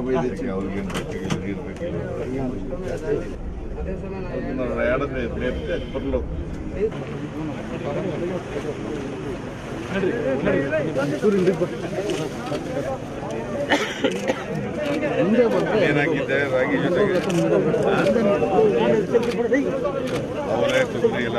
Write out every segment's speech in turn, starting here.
ಅದಕ್ಕೆ ಅವ್ರಿಗೇನು ಬೇಕಾಗಿಲ್ಲ ನೀರು ಬೇಕಿಲ್ಲ ಅದನ್ನ ಎರಡನೇ ನೇರ್ತೆ ಬರ್ಲೋ ಏನಾಗಿದೆ ರಾಗಿ ಜೊತೆಗೆ ಅವರೇ ತೊಗರಿ ಎಲ್ಲ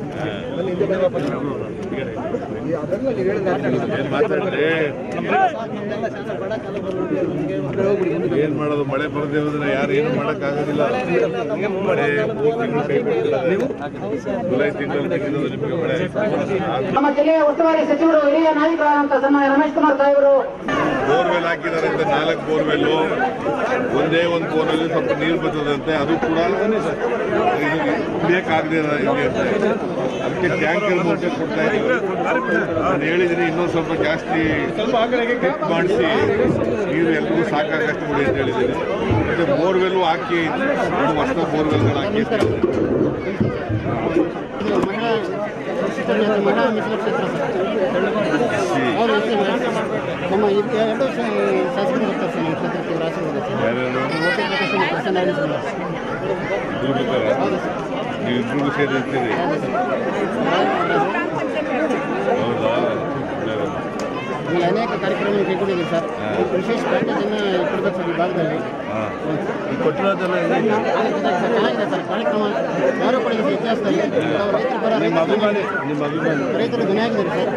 ಏನ್ ಮಾಡೋದು? ಮಳೆ ಬರದೇ ಹೋದ್ರೆ ಯಾರು ಏನು ಮಾಡಕ್ ಆಗೋದಿಲ್ಲ ಮಳೆ ಮೂರು ತಿಂಗಳು ಕೈ ಬಿಟ್ಟಿಲ್ಲ ಜುಲೈ ತಿಂಗಳು ತೆಗೆದು ನಿಮಗೆ ಮಳೆ. ನಮ್ಮ ಜಿಲ್ಲೆಯ ಉಸ್ತುವಾರಿ ಸಚಿವರು ಹಿರಿಯ ನಾಯಕರಾದಂತಹ ಸನ್ಮಾನ್ಯ ರಮೇಶ್ ಕುಮಾರ್ ಸಾಹೇಬರು ಬೋರ್ವೆಲ್ ಹಾಕಿದ್ದಾರೆ ಅಂತ ನಾಲ್ಕು ಬೋರ್ವೆಲ್ ಒಂದೇ ಒಂದು ಬೋರ್ವೆಲ್ ಸ್ವಲ್ಪ ನೀರು ಬರ್ತದಂತೆ. ಅದು ಕೂಡ ಬೇಕಾಗದೇ ಇದೆ ಅಂತ. ಅದಕ್ಕೆ ಟ್ಯಾಂಕರ್ ಮೂಲಕ ಕೊಡ್ತಾ ಇದ್ದೀವಿ ನಾನು ಹೇಳಿದ್ದೀನಿ ಇನ್ನೊಂದು ಸ್ವಲ್ಪ ಜಾಸ್ತಿ ಪಿಕ್ ಮಾಡಿಸಿ ನೀರು ಎಲ್ರಿಗೂ ಸಾಕಾಗಷ್ಟು ಬಿಡಿ ಅಂತ ಹೇಳಿದ್ದೀನಿ. ಮತ್ತೆ ಬೋರ್ವೆಲ್ಲು ಹಾಕಿ ಒಂದು ಹೊಸ ಬೋರ್ವೆಲ್ಗಳು ಹಾಕಿ ಹೌದು ನಮ್ಮ ಎರಡು ಶಾಸಕರು ಬರ್ತಾರೆ ಸರ್ ನಮ್ಮ ಕ್ಷೇತ್ರಕ್ಕೆ ಪ್ರಕಾಶ್ ಪ್ರಸನ್ನ ಆಡಿ ಸರ್ ಇಬ್ರು ಬರ್ತಾರಾ? ನೀವು ಇಬ್ರಿಗೂ ಸೇರಿರ್ತೀರಿ ಹೌದಾ. ಅನೇಕ ಕಾರ್ಯಕ್ರಮ ಕೈಗೊಂಡಿದ್ದೀವಿ ಸರ್. ವಿಶೇಷ ಪ್ಯಾಕೇಜನ್ನು ಕೊಡ್ಬೇಕು ಸರ್ ಈ ಭಾಗದಲ್ಲಿ ಕೊಟ್ಟಿರೋದೆಲ್ಲ ಚೆನ್ನಾಗಿದೆ ಸರ್. ಕಾರ್ಯಕ್ರಮ ಯಾರು ಪಡೆದ ಇತಿಹಾಸದಲ್ಲಿ ನಾವು ರೈತರ ಪರ ನಿಮ್ಮ ಅಭಿಮಾನಿ ನಿಮ್ಮ ಅಭಿಮಾನಿ. ರೈತರು ಧ್ವನಿಯಾಗಿದ್ದಾರೆ ಸರ್.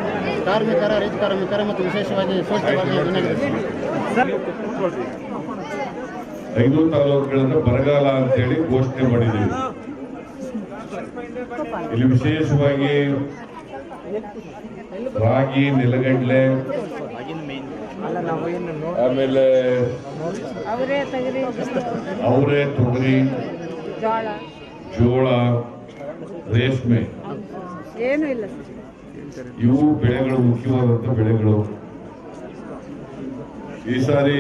ಕಾರ್ಮಿಕರ ರೈತ ಕಾರ್ಮಿಕರ ಮತ್ತು ವಿಶೇಷವಾಗಿ ಸ್ವಚ್ಛವಾಗಿ ಧ್ವನಿಯಾಗಿದ್ದಾರೆ ಸರ್. ಐದು ತಾಲೂಕುಗಳನ್ನು ಬರಗಾಲ ಅಂತೇಳಿ ಘೋಷಣೆ ಮಾಡಿದ್ದೀವಿ. ಇಲ್ಲಿ ವಿಶೇಷವಾಗಿ ರಾಗಿ ನೆಲಗಡಲೆ ಆಮೇಲೆ ಅವರೇ ತೆಗರಿ ಜೋಳ. ರೇಷ್ಮೆ. ಏನು ಇಲ್ಲ ಇವು ಬೆಳೆಗಳು ಮುಖ್ಯವಾದಂಥ ಬೆಳೆಗಳು. ಈ ಸಾರಿ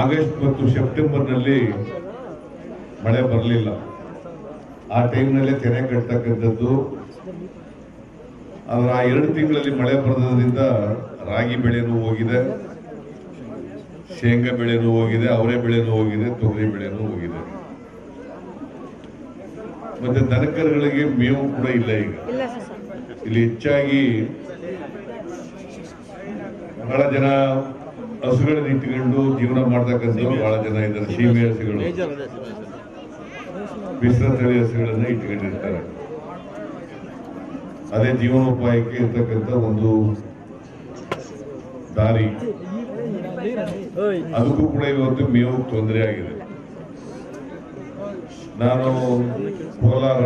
ಆಗಸ್ಟ್ ಮತ್ತು ಸೆಪ್ಟೆಂಬರ್ನಲ್ಲಿ ಮಳೆ ಬರಲಿಲ್ಲ. ಆ ಟೈಮ್ನಲ್ಲೇ ತೆನೆ ಕಟ್ತಕ್ಕಂಥದ್ದು. ಆದರೆ ಆ ಎರಡು ತಿಂಗಳಲ್ಲಿ ಮಳೆ ಬರೋದ್ರಿಂದ ರಾಗಿ ಬೆಳೆನೂ ಹೋಗಿದೆ ಶೇಂಗಾ ಬೆಳೆನೂ ಹೋಗಿದೆ ಅವರೆ ಬೆಳೆನೂ ಹೋಗಿದೆ ತೊಗರಿ ಬೆಳೆನೂ ಹೋಗಿದೆ. ಮತ್ತೆ ದನಕರುಗಳಿಗೆ ಮೇವು ಕೂಡ ಇಲ್ಲ ಈಗ. ಇಲ್ಲ ಸರ್ ಇಲ್ಲಿ ಹೆಚ್ಚಾಗಿ ಬಹಳ ಜನ ಹಸುಗಳನ್ನ ಇಟ್ಕೊಂಡು ಜೀವನ ಮಾಡ್ತಕ್ಕಂಥ ಬಹಳ ಜನ ಇದ್ದಾರೆ ಸೀಮೆ ಹಸುಗಳು ಮಿಶ್ರ ತಳಿ ಹಸುಗಳನ್ನ ಇಟ್ಕೊಂಡಿರ್ತಾರೆ ಅದೇ ಜೀವನೋಪಾಯಕ್ಕೆ ಇರ್ತಕ್ಕಂಥ ಒಂದು ದಾರಿ. ಅದಕ್ಕೂ ಕೂಡ ಇವತ್ತು ಮೇವು ತೊಂದರೆ ಆಗಿದೆ. ನಾನು ಕೋಲಾರ,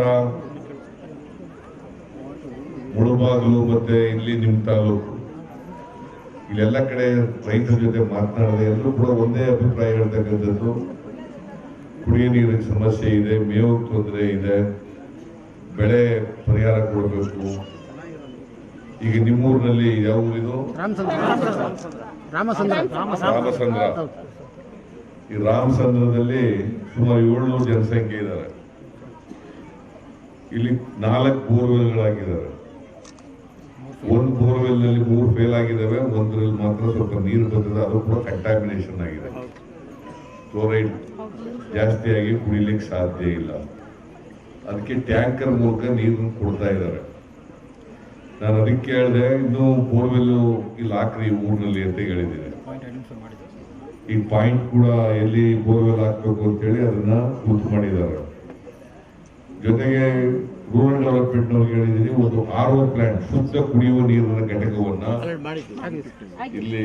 ಮುಳುಬಾಗಲು ಮತ್ತೆ ಇಲ್ಲಿ ನಿಮ್ಮ ತಾಲೂಕು, ಇಲ್ಲೆಲ್ಲ ಕಡೆ ರೈತರ ಜೊತೆ ಮಾತನಾಡದೆ ಎಲ್ಲರೂ ಕೂಡ ಒಂದೇ ಅಭಿಪ್ರಾಯ ಹೇಳ್ತಕ್ಕಂಥದ್ದು. ಕುಡಿಯ ನೀರಿನ ಸಮಸ್ಯೆ ಇದೆ ಮೇವು ತೊಂದರೆ ಇದೆ ಬೆಳೆ ಪರಿಹಾರ ಕೊಡಬೇಕು. ಈಗ ನಿಮ್ಮೂರಿನಲ್ಲಿ ಯಾವ ಊರಿದು? ರಾಮಸಂದ್ರ. ಈ ರಾಮಸಂದ್ರದಲ್ಲಿ ಸುಮಾರು ಏಳ್ನೂರು ಜನಸಂಖ್ಯೆ ಇದ್ದಾರೆ. ಇಲ್ಲಿ ನಾಲ್ಕು ಬೋರ್ವೆಲ್ಗಳಾಗಿದ್ದಾರೆ ಒಂದು ಬೋರ್ವೆಲ್ನಲ್ಲಿ ಮೂರು ಫೇಲ್ ಆಗಿದ್ದಾವೆ ಒಂದರಲ್ಲಿ ಮಾತ್ರ ಸ್ವಲ್ಪ ನೀರು ಬಂದಿದೆ ಅದು ಕೂಡ ಕಂಟಾಮಿನೇಷನ್ ಆಗಿದೆ. ಕ್ಲೋರೈಡ್ ಜಾಸ್ತಿಯಾಗಿ ಆಗಿ ಕುಡಿಲಿಕ್ಕೆ ಸಾಧ್ಯ ಇಲ್ಲ. ಅದಕ್ಕೆ ಟ್ಯಾಂಕರ್ ಮೂಲಕ ನೀರನ್ನು ಕೊಡ್ತಾ ಇದ್ದಾರೆ. ನಾನು ಅದಕ್ಕೆ ಹೇಳಿದೆ ಇನ್ನು ಬೋರ್ವೆಲ್ ಇಲ್ಲಿ ಹಾಕ್ರಿ ಈ ಊರಿನಲ್ಲಿ ಅಂತ ಹೇಳಿದ್ದೀನಿ. ಈ ಪಾಯಿಂಟ್ ಕೂಡ ಎಲ್ಲಿ ಬೋರ್ವೆಲ್ ಹಾಕ್ಬೇಕು ಅಂತೇಳಿ ಅದನ್ನ ಕೂತು ಮಾಡಿದ್ದಾರೆ. ಜೊತೆಗೆ ರೂರಲ್ ಡೆವಲಪ್ಮೆಂಟ್ ಅವ್ರಿಗೆ ಹೇಳಿದ್ದೀನಿ ಒಂದು ಆರ್ ಒ ಪ್ಲಾಂಟ್ ಶುದ್ಧ ಕುಡಿಯುವ ನೀರಿನ ಘಟಕವನ್ನ ಇಲ್ಲಿ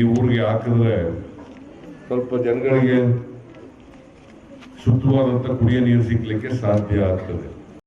ಈ ಊರಿಗೆ ಹಾಕಿದ್ರೆ ಸ್ವಲ್ಪ ಜನಗಳಿಗೆ ಶುದ್ಧವಾದಂಥ ಕುಡಿಯ ನೀರು ಸಿಗ್ಲಿಕ್ಕೆ ಸಾಧ್ಯ ಆಗ್ತದೆ.